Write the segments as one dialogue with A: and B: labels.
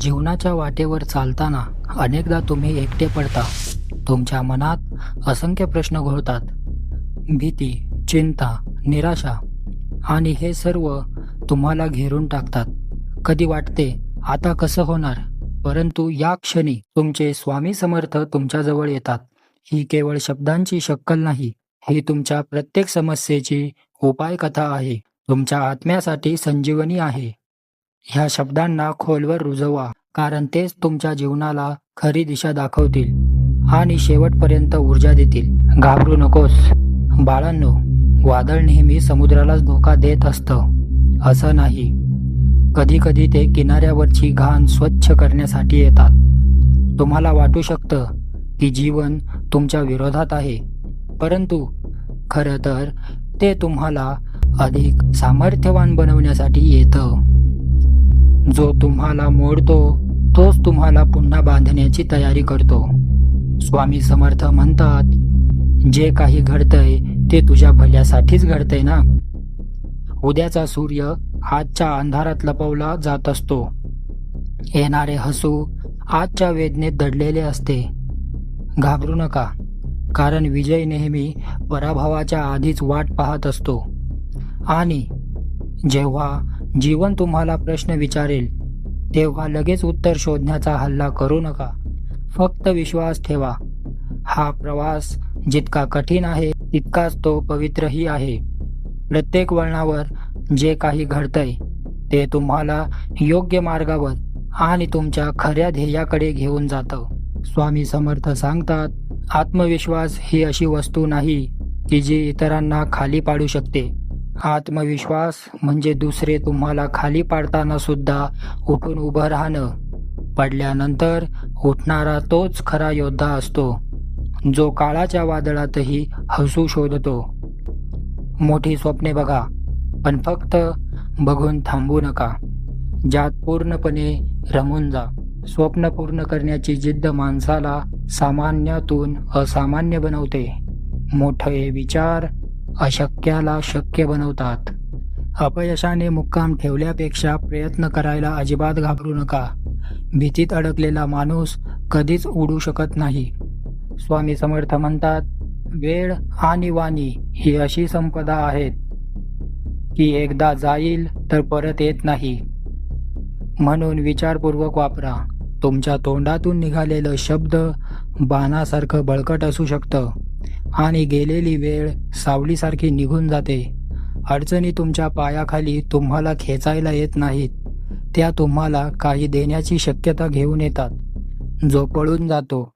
A: जीवनाच्या वाटेवर चालताना अनेकदा तुम्ही एकटे पडता. तुमच्या मनात असंख्य प्रश्न घोळतात. भीती चिंता निराशा आणि हे सर्व तुम्हाला घेरून टाकतात. कधी वाटते आता कसं होणार? परंतु या क्षणी तुमचे स्वामी समर्थ तुमच्याजवळ येतात. ही केवळ शब्दांची शक्कल नाही ही तुमच्या प्रत्येक समस्येची उपाय कथा आहे. तुमच्या आत्म्यासाठी संजीवनी आहे. ह्या शब्दांना खोलवर रुजवा कारण तेच तुमच्या जीवनाला खरी दिशा दाखवतील आणि शेवटपर्यंत ऊर्जा देतील. घाबरू नकोस. बाळांनो वादळ नेहमी समुद्रालाच धोका देत असतं. असं नाही. कधी कधी ते किनाऱ्यावरची घाण स्वच्छ करण्यासाठी येतात. तुम्हाला वाटू शकतं की जीवन तुमच्या विरोधात आहे. परंतु खरं तर ते तुम्हाला अधिक सामर्थ्यवान बनवण्यासाठी येतं. जो तुम्हाला मोडतो तोच तुम्हाला पुन्हा बांधण्याची तयारी करतो. स्वामी समर्थ म्हणतात जे काही घडतंय ते तुझ्या भल्यासाठीच घडतंय ना? उद्याचा सूर्य आजच्या अंधारात लपवला जात असतो. येणारे हसू आजच्या वेदनेत दडलेले असते. घाबरू नका कारण विजय नेहमी पराभवाच्या आधीच वाट पाहत असतो. आणि जेव्हा जीवन तुम्हाला प्रश्न विचारेल तेव्हा लगेच उत्तर शोधण्याचा हल्ला करू नका. फक्त विश्वास ठेवा. हा प्रवास जितका कठीण आहे तितकाच तो पवित्रही आहे. प्रत्येक वळणावर जे काही घडतंय ते तुम्हाला योग्य मार्गावर आणि तुमच्या खऱ्या ध्येयाकडे घेऊन जातं. स्वामी समर्थ सांगतात आत्मविश्वास ही अशी वस्तू नाही की जी इतरांना खाली पाडू शकते. आत्मविश्वास म्हणजे दुसरे तुम्हाला खाली पाडताना सुद्धा उठून उभं राहणं. पडल्यानंतर उठणारा तोच खरा योद्धा असतो जो काळाच्या वादळातही हसू शोधतो. मोठी स्वप्ने बघा पण फक्त बघून थांबू नका. ज्यात पूर्णपणे रमून जा. स्वप्न पूर्ण करण्याची जिद्द माणसाला सामान्यातून असामान्य बनवते. मोठे विचार अशक्याला शक्य बनवतात. अपयशाने मुक्काम ठेवल्यापेक्षा प्रयत्न करायला अजिबात घाबरू नका. भीतीत अडकलेला माणूस कधीच उडू शकत नाही. स्वामी समर्थ म्हणतात वेळ आणि वाणी ही अशी संपदा आहेत की एकदा जाईल तर परत येत नाही. म्हणून विचारपूर्वक वापरा. तुमच्या तोंडातून निघालेलं शब्द बाणासारखं बळकट असू शकतं. आणि गेलेली वेळ सावलीसारखी निघून जाते. अडचणी तुमच्या पायाखाली तुम्हाला खेचायला येत नाहीत. त्या तुम्हाला काही देण्याची शक्यता घेऊन येतात. जो पळून जातो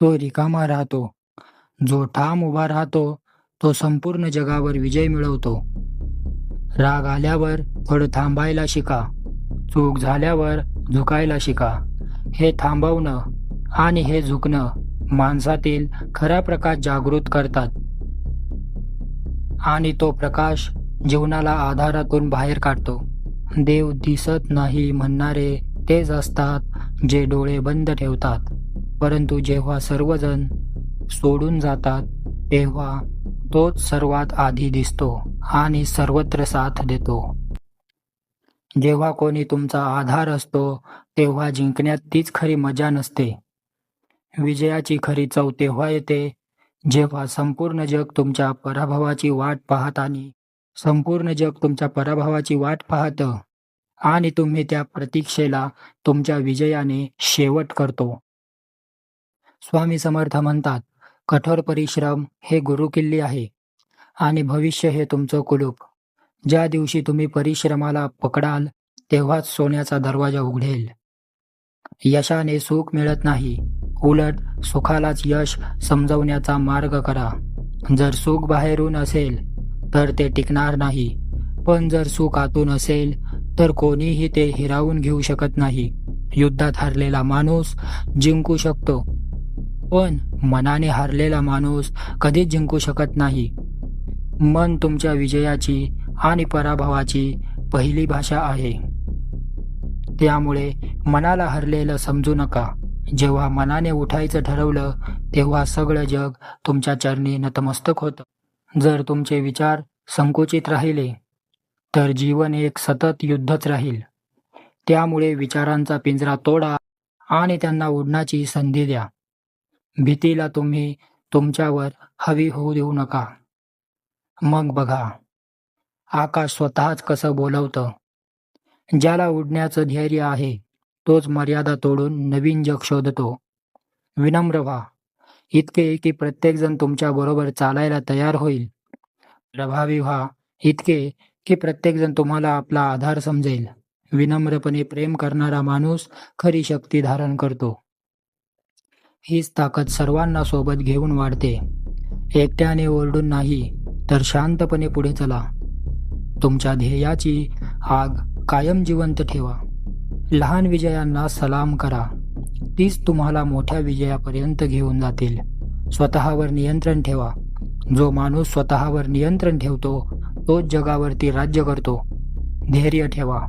A: तो रिकामा राहतो. जो ठाम उभा राहतो तो संपूर्ण जगावर विजय मिळवतो. राग आल्यावर थोडं थांबायला शिका. चूक झाल्यावर झुकायला शिका. हे थांबवणं आणि हे झुकणं माणसातील खरा प्रकाश जागृत करतात. आणि तो प्रकाश जीवनाला आधारातून बाहेर काढतो. देव दिसत नाही म्हणणारे तेच असतात जे डोळे बंद ठेवतात. परंतु जेव्हा सर्वजण सोडून जातात तेव्हा तोच सर्वात आधी दिसतो आणि सर्वत्र साथ देतो. जेव्हा कोणी तुमचा आधार असतो तेव्हा जिंकण्यात तीच खरी मजा नसते. विजयाची खरी चव तेव्हा येते जेव्हा संपूर्ण जग तुमच्या पराभवाची वाट पाहत आणि संपूर्ण जग तुमच्या पराभवाची वाट पाहतं आणि तुम्ही त्या प्रतीक्षेला तुमच्या विजयाने शेवट करतो. स्वामी समर्थ म्हणतात कठोर परिश्रम हे गुरुकिल्ली आहे आणि भविष्य हे तुमचं कुलूप. ज्या दिवशी तुम्ही परिश्रमाला पकडाल तेव्हाच सोन्याचा दरवाजा उघडेल. यशाने सुख मिळत नाही. उलट सुखालाच यश समजवण्याचा मार्ग करा. जर सुख बाहेरून असेल तर ते टिकणार नाही. पण जर सुख आतून असेल तर कोणीही ते हिरावून घेऊ शकत नाही. युद्धात हरलेला माणूस जिंकू शकतो. पण मनाने हरलेला माणूस कधीच जिंकू शकत नाही. मन तुमच्या विजयाची आणि पराभवाची पहिली भाषा आहे. त्यामुळे मनाला हरलेलं समजू नका. जेव्हा मनाने उठायचं ठरवलं तेव्हा सगळं जग तुमच्या चरणी नतमस्तक होतं. जर तुमचे विचार संकुचित राहिले तर जीवन एक सतत युद्धच राहील. त्यामुळे विचारांचा पिंजरा तोडा आणि त्यांना उडण्याची संधी द्या. भीतीला तुम्ही तुमच्यावर हवी होऊ देऊ नका. मग बघा आकाश स्वतःच कसं बोलवतं? ज्याला उडण्याचं धैर्य आहे तोच मर्यादा तोडून नवीन जग शोधतो. विनम्र व्हा. इतके की प्रत्येकजण तुमच्या बरोबर चालायला तयार होईल. प्रभावी व्हा. इतके की प्रत्येकजण तुम्हाला आपला आधार समजेल. विनम्रपणे प्रेम करणारा माणूस खरी शक्ती धारण करतो. हीच ताकद सर्वांना सोबत घेऊन वाढते. एकट्याने ओरडून नाही तर शांतपणे पुढे चला. तुमच्या ध्येयाची आग कायम जिवंत ठेवा. लहान विजयांना सलाम करा. तीच तुम्हाला मोठ्या विजयापर्यंत घेऊन जातील. स्वतःवर नियंत्रण ठेवा. जो माणूस स्वतःवर नियंत्रण ठेवतो तोच जगावरती राज्य करतो. धैर्य ठेवा.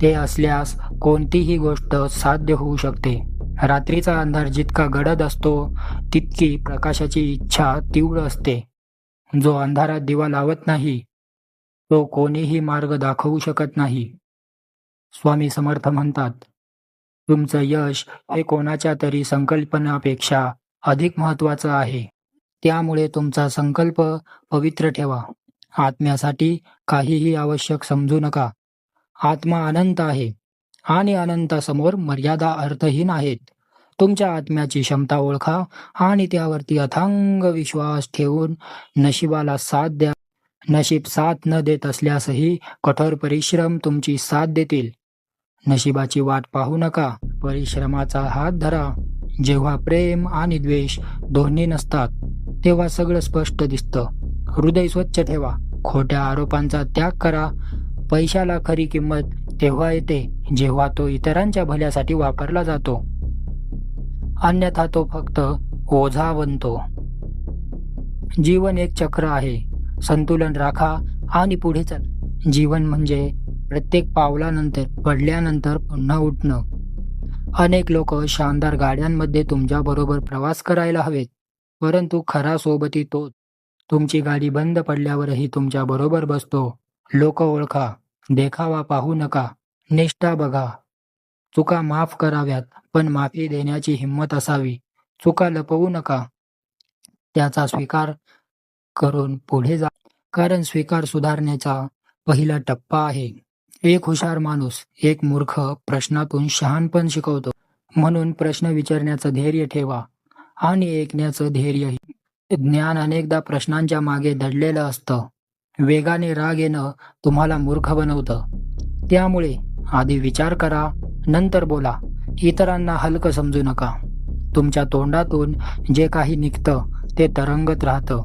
A: ते असल्यास कोणतीही गोष्ट साध्य होऊ शकते. रात्रीचा अंधार जितका गडद असतो तितकी प्रकाशाची इच्छा तीव्र असते. जो अंधारात दिवा लावत नाही तो कोणीही मार्ग दाखवू शकत नाही. स्वामी समर्थ म्हणतात. तुमचं यश हे कोणाच्या तरी संकल्पनापेक्षा अधिक महत्वाचं आहे. त्यामुळे तुमचा संकल्प पवित्र ठेवा. आत्म्यासाठी काहीही आवश्यक समजू नका. आत्मा अनंत आहे आणि अनंतासमोर मर्यादा अर्थहीन आहेत. तुमच्या आत्म्याची क्षमता ओळखा आणि त्यावरती अथांग विश्वास ठेवून नशिबाला साथ द्या. नशीब साथ न देत असल्यासही कठोर परिश्रम तुमची साथ देतील. नशिबाची वाट पाहू नका परिश्रमाचा हात धरा. जेव्हा प्रेम आणि द्वेष दोन्ही नसतात तेव्हा सगळं स्पष्ट दिसतं. हृदय स्वच्छ ठेवा. खोट्या आरोपांचा त्याग करा. पैशाला खरी किंमत तेव्हा येते जेव्हा तो इतरांच्या भल्यासाठी वापरला जातो. अन्यथा तो फक्त ओझा बनतो जीवन एक चक्र आहे. संतुलन राखा आणि पुढे चल. जीवन म्हणजे प्रत्येक पावलानंतर पडल्यानंतर पुन्हा उठणं. अनेक लोक शानदार गाड्यांमध्ये तुमच्याबरोबर प्रवास करायला हवेत परंतु खरा सोबती तो तुमची गाडी बंद पडल्यावरही तुमच्या बरोबर बसतो. लोक ओळखा देखावा पाहू नका निष्ठा बघा. चुका माफ कराव्यात पण माफी देण्याची हिंमत असावी. चुका लपवू नका. त्याचा स्वीकार करून पुढे जा. कारण स्वीकार सुधारण्याचा पहिला टप्पा आहे. एक हुशार माणूस एक मूर्ख प्रश्नातून शहाणपण शिकवतो. म्हणून प्रश्न विचारण्याचं धैर्य ठेवा आणि ऐकण्याचं धैर्य ज्ञान अनेकदा प्रश्नांच्या मागे दडलेलं असतं. वेगाने राग येणं तुम्हाला मूर्ख बनवतं. त्यामुळे आधी विचार करा नंतर बोला. इतरांना हलकं समजू नका. तुमच्या तोंडातून जे काही निघतं ते तरंगत राहतं.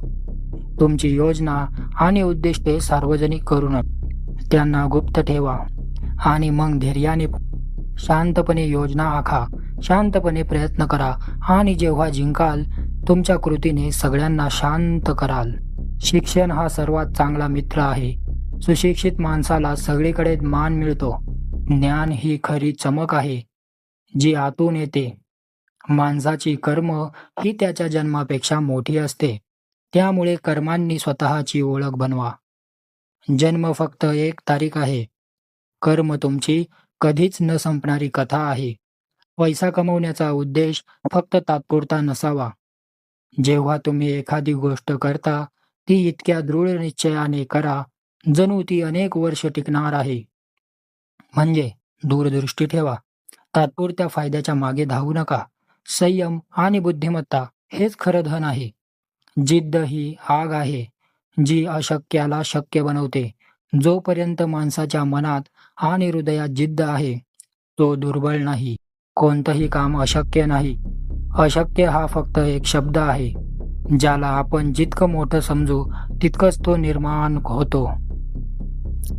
A: तुमची योजना आणि उद्दिष्टे सार्वजनिक करू नका. त्यांना गुप्त ठेवा. आणि मग धैर्याने शांतपणे योजना आखा. शांतपणे प्रयत्न करा. आणि जेव्हा जिंकाल तुमच्या कृतीने सगळ्यांना शांत कराल. शिक्षण हा सर्वात चांगला मित्र आहे. सुशिक्षित माणसाला सगळीकडे मान मिळतो. ज्ञान ही खरी चमक आहे जी आतून येते. माणसाची कर्म ही त्याच्या जन्मापेक्षा मोठी असते. त्यामुळे कर्मांनी स्वतःची ओळख बनवा. जन्म फक्त एक तारीख आहे. कर्म तुमची कधीच न संपणारी कथा आहे. पैसा कमवण्याचा उद्देश फक्त तात्पुरता नसावा. जेव्हा तुम्ही एखादी गोष्ट करता ती इतक्या दृढ निश्चयाने करा जणू ती अनेक वर्ष टिकणार आहे. म्हणजे दूरदृष्टी ठेवा. तात्पुरत्या फायद्याच्या मागे धावू नका. संयम आणि बुद्धिमत्ता हेच खरं धन आहे. जिद्द ही आग आहे. जी अशक्याला शक्य बनवते. जोपर्यंत माणसाच्या मनात आणि हृदयात जिद्द आहे तो दुर्बळ नाही. कोणतंही काम अशक्य नाही. अशक्य हा फक्त एक शब्द आहे ज्याला आपण जितकं मोठं समजू तितकंच तो निर्माण होतो.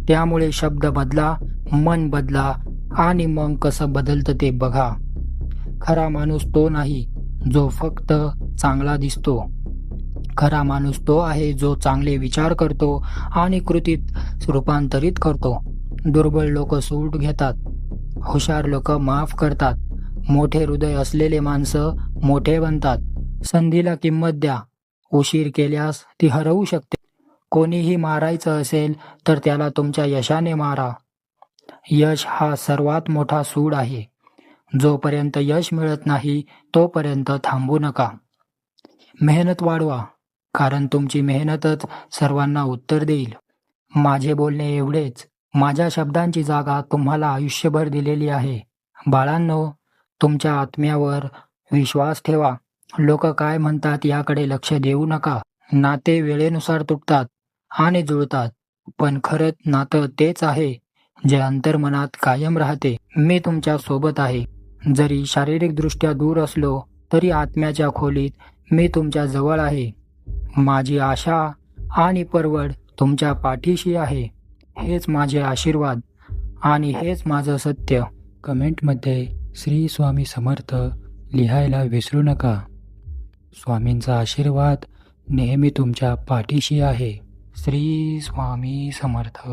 A: त्यामुळे शब्द बदला मन बदला आणि मग कसं बदलतं ते बघा. खरा माणूस तो नाही जो फक्त चांगला दिसतो. खरा माणूस तो आहे जो चांगले विचार करतो आणि कृतीत रूपांतरित करतो. दुर्बल लोक सूट घेतात. हुशार लोक माफ करतात. मोठे हृदय असलेले माणसं मोठे बनतात. संधीला किंमत द्या. उशीर केल्यास ती हरवू शकते. कोणीही मारायचं असेल तर त्याला तुमच्या यशाने मारा. यश हा सर्वात मोठा सूड आहे. जोपर्यंत यश मिळत नाही तोपर्यंत थांबू नका. मेहनत वाढवा. कारण तुमची मेहनतच सर्वांना उत्तर देईल. माझे बोलणे एवढेच. माझ्या शब्दांची जागा तुम्हाला आयुष्यभर दिलेली आहे. बाळांनो तुमच्या आत्म्यावर विश्वास ठेवा. लोक काय म्हणतात याकडे लक्ष देऊ नका. नाते वेळेनुसार तुटतात आणि जुळतात. पण खरंच नातं तेच आहे जे अंतर्मनात कायम राहते. मी तुमच्यासोबत आहे. जरी शारीरिकदृष्ट्या दूर असलो तरी आत्म्याच्या खोलीत मी तुमच्या जवळ आहे. माझी आशा आणि परवड तुमच्या पाठीशी आहे. हेच माझे आशीर्वाद आणि हेच माझं सत्य. कमेंटमध्ये श्री स्वामी समर्थ लिहायला विसरू नका. स्वामींचा आशीर्वाद नेहमी तुमच्या पाठीशी आहे. श्री स्वामी समर्थ.